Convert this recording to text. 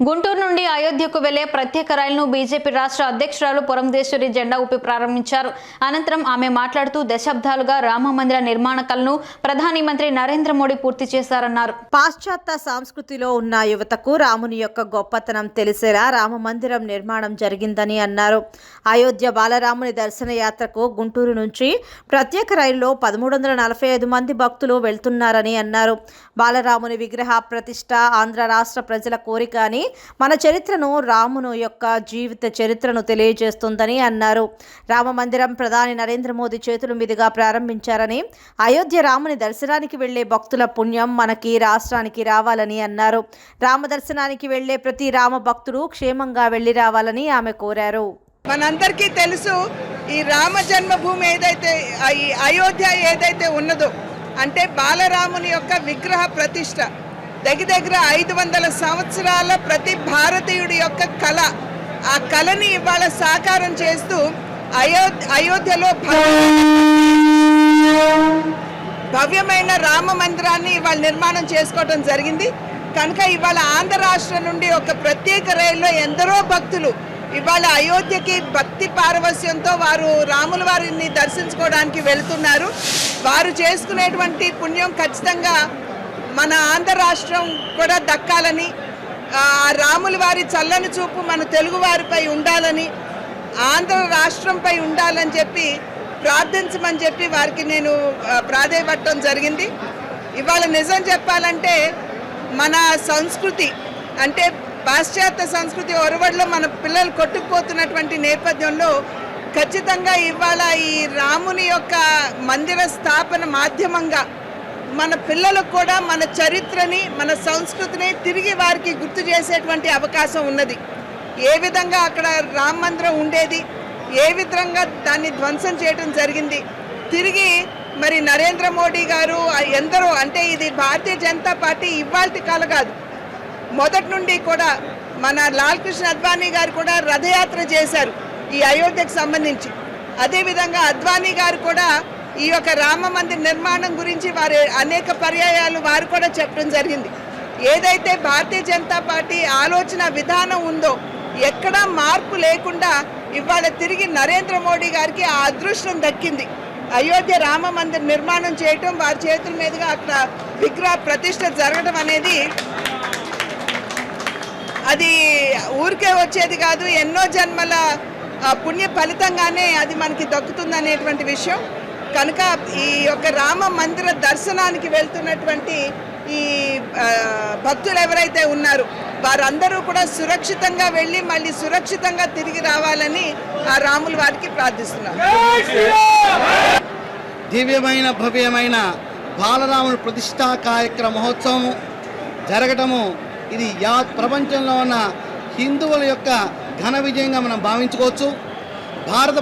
గుంటూరు నుండి అయోధ్యకు వెళ్ళే ప్రత్యేక రైలును బీజేపీ రాష్ట్ర అధ్యక్షురాలు పురంధేశ్వరి జెండా ఊపి ప్రారంభించారు. అనంతరం ఆమె మాట్లాడుతూ దశాబ్దాలుగా రామ మందిర నిర్మాణ కలను ప్రధాని మంత్రి నరేంద్ర మోడీ పూర్తి చేశారన్నారు. పాశ్చాత్య సంస్కృతిలో ఉన్న యువతకు రాముని యొక్క గొప్పతనం తెలిసేలా రామ మందిరం నిర్మాణం జరిగిందని అన్నారు. అయోధ్య బాలరాముని దర్శన యాత్రకు గుంటూరు నుంచి ప్రత్యేక రైలులో పదమూడు వందల నలభై ఐదు మంది భక్తులు వెళ్తున్నారని అన్నారు. బాలరాముని విగ్రహ ప్రతిష్ట ఆంధ్ర రాష్ట్ర ప్రజల కోరిక అని మన చరిత్రను రామును యొక్క జీవిత చరిత్రను తెలియజేస్తుందని అన్నారు. రామ మందిరం ప్రధాని నరేంద్ర మోదీ చేతుల మీదుగా ప్రారంభించారని అయోధ్య రాముని దర్శనానికి వెళ్ళే భక్తుల పుణ్యం మనకి రాష్ట్రానికి రావాలని అన్నారు. రామ దర్శనానికి వెళ్ళే ప్రతి రామ భక్తుడు క్షేమంగా వెళ్ళి రావాలని ఆమె కోరారు. మనందరికీ తెలుసు ఈ రామ జన్మభూమి ఏదైతే ఈ అయోధ్య ఏదైతే ఉన్నదో అంటే బాలరాముని యొక్క విగ్రహ ప్రతిష్ట. దగ్గర దగ్గర ఐదు వందల సంవత్సరాల ప్రతి భారతీయుడి యొక్క కళ. ఆ కళని ఇవాళ సాకారం చేస్తూ అయోధ్య అయోధ్యలో భవ్యమైన రామ మందిరాన్ని ఇవాళ నిర్మాణం చేసుకోవడం జరిగింది. కనుక ఇవాళ ఆంధ్ర రాష్ట్రం నుండి ఒక ప్రత్యేక రైల్లో ఎందరో భక్తులు ఇవాళ అయోధ్యకి భక్తి పారవస్యంతో వారు రాముల వారిని దర్శించుకోవడానికి వెళ్తున్నారు. వారు చేసుకునేటువంటి పుణ్యం ఖచ్చితంగా మన ఆంధ్ర రాష్ట్రం కూడా దక్కాలని రాములు రాముల వారి చల్లని చూపు మన తెలుగు వారిపై ఉండాలని ఆంధ్ర రాష్ట్రంపై ఉండాలని చెప్పి ప్రార్థించమని చెప్పి వారికి నేను ఆ, జరిగింది. ఇవాళ నిజం చెప్పాలంటే మన సంస్కృతి అంటే పాశ్చాత్య సంస్కృతి ఒరవడిలో మన పిల్లలు కొట్టుకుపోతున్నటువంటి నేపథ్యంలో ఖచ్చితంగా ఇవాళ ఈ రాముని యొక్క మందిర స్థాపన మాధ్యమంగా మన పిల్లలకు కూడా మన చరిత్రని మన సంస్కృతిని తిరిగి వారికి గుర్తు చేసేటువంటి అవకాశం ఉన్నది. ఏ విధంగా అక్కడ రామ మందిరం ఉండేది ఏ విధంగా దాన్ని ధ్వంసం చేయడం జరిగింది తిరిగి మరి నరేంద్ర మోడీ గారు ఎందరో అంటే ఇది భారతీయ జనతా పార్టీ ఇవాళ కాల కాదు. మొదటి నుండి కూడా మన లాల్ కృష్ణ అద్వానీ గారు కూడా రథయాత్ర చేశారు ఈ అయోధ్యకు సంబంధించి. అదేవిధంగా అద్వానీ గారు కూడా ఈ యొక్క రామ మందిర్ నిర్మాణం గురించి వారు అనేక పర్యాయాలు వారు కూడా చెప్పడం జరిగింది. ఏదైతే భారతీయ జనతా పార్టీ ఆలోచన విధానం ఉందో ఎక్కడా మార్పు లేకుండా ఇవాళ తిరిగి నరేంద్ర మోడీ గారికి ఆ అదృష్టం దక్కింది. అయోధ్య రామ మందిర్ నిర్మాణం చేయటం వారి చేతుల మీదుగా అక్కడ విగ్రహ ప్రతిష్ట జరగడం అనేది అది ఊరికే వచ్చేది కాదు ఎన్నో జన్మల పుణ్య ఫలితంగానే అది మనకి దక్కుతుంది అనేటువంటి విషయం. కనుక ఈ యొక్క రామ మందిర దర్శనానికి వెళ్తున్నటువంటి ఈ భక్తులు ఎవరైతే ఉన్నారు వారందరూ కూడా సురక్షితంగా వెళ్ళి మళ్ళీ సురక్షితంగా తిరిగి రావాలని ఆ రాములు వారికి ప్రార్థిస్తున్నారు. దివ్యమైన భవ్యమైన బాలరాముని ప్రతిష్టా కార్యక్రమ మహోత్సవము జరగటము ఇది యా ప్రపంచంలో ఉన్న హిందువుల యొక్క ఘన విజయంగా మనం భావించుకోవచ్చు. భారత